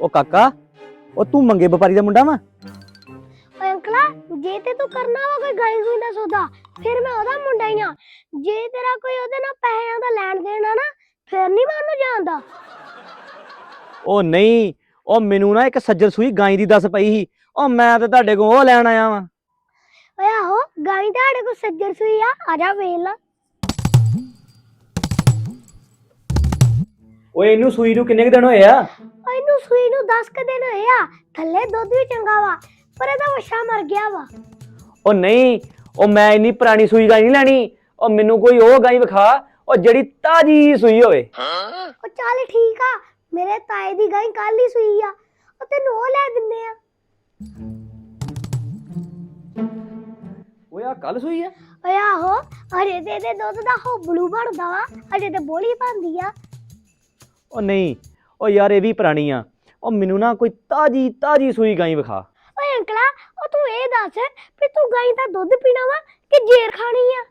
ਉਹ ਕਾਕਾ ਉਹ ਤੂੰ ਮੰਗੇ ਵਪਾਰੀ ਦਾ ਮੁੰਡਾ ਵਾ? ਓਏ ਅੰਕਲਾ ਜੇ ਤੇ ਤੂੰ ਕਰਨਾ ਵਾ ਕੋਈ ਗਾਈ ਗੂਈ ਦਾ ਸੌਦਾ ਫਿਰ ਮੈਂ ਉਹਦਾ ਮੁੰਡਾ ਹੀ ਆ। ਜੇ ਤੇਰਾ ਕੋਈ ਉਹਦੇ ਨਾਲ ਪੈਸਿਆਂ ਦਾ ਲੈਣ ਦੇਣ ਆ ਨਾ ਫਿਰ ਨਹੀਂ ਮੈਂ ਉਹਨੂੰ ਜਾਣਦਾ। ਉਹ ਨਹੀਂ ਉਹ ਮੈਨੂੰ ਨਾ ਇੱਕ ਸੱਜਰ ਸੂਈ ਗਾਂ ਦੀ ਦੱਸ ਪਈ ਸੀ। ਉਹ ਮੈਂ ਤੇ ਤੁਹਾਡੇ ਕੋਲ ਉਹ ਲੈਣ ਆਇਆ ਵਾਂ। ਓਏ ਆਹੋ ਗਾਈ ਤੁਹਾਡੇ ਕੋਲ ਸੱਜਰ ਸੂਈ ਆ ਆ ਜਾ ਵੇਖ ਲਾ। ਓਏ ਇਹਨੂੰ ਸੂਈ ਨੂੰ ਕਿੰਨੇ ਕੁ ਦਿਨ ਹੋਏ ਆ? ਓਏ ਇਹਨੂੰ ਸੂਈ ਨੂੰ 10 ਕ ਦਿਨ ਹੋਏ ਆ। ਥੱਲੇ ਦੁੱਧ ਵੀ ਚੰਗਾ ਵਾ ਪਰ ਇਹਦਾ ਵਛਾ ਮਰ ਗਿਆ ਵਾ। ਉਹ ਨਹੀਂ ਉਹ ਮੈਂ ਇੰਨੀ ਪੁਰਾਣੀ ਸੂਈ ਗਾਂ ਨਹੀਂ ਲੈਣੀ। ਉਹ ਮੈਨੂੰ ਕੋਈ ਉਹ ਗਾਂ ਵਿਖਾ ਉਹ ਜਿਹੜੀ ਤਾਜੀ ਸੂਈ ਹੋਵੇ। ਉਹ ਚੱਲ ਠੀਕ ਆ ਮੇਰੇ ਤਾਏ ਦੀ ਗਾਈ ਕੱਲ ਹੀ ਸੂਈ ਆ। ਉਹ ਤੈਨੂੰ ਉਹ ਲੈ ਦਿੰਨੇ ਆ। ਓਏ ਆ ਕੱਲ ਸੂਈ ਆ? ਓਏ ਆਹੋ ਅਰੇ ਤੇ ਇਹਦੇ ਦੁੱਧ ਦਾ ਹੋਬਲੂ ਬਣਦਾ ਵਾ ਅਜੇ ਤੇ ਬੋਲੀ ਬਣਦੀ ਆ। ਉਹ ਨਹੀਂ, ਉਹ ਯਾਰ ਇਹ ਵੀ ਪੁਰਾਣੀ ਆ। ਉਹ ਮੈਨੂੰ ਨਾ ਕੋਈ ਤਾਜੀ ਤਾਜੀ ਸੂਈ ਗਾਈ ਵਿਖਾ। ਓਏ ਅੰਕਲਾ, ਉਹ ਤੂੰ ਇਹ ਦੱਸ ਵੀ ਤੂੰ ਗਾਈ ਦਾ ਦੁੱਧ ਪੀਣਾ ਵਾ ਕਿ ਜੇਰ ਖਾਣੀ ਆ?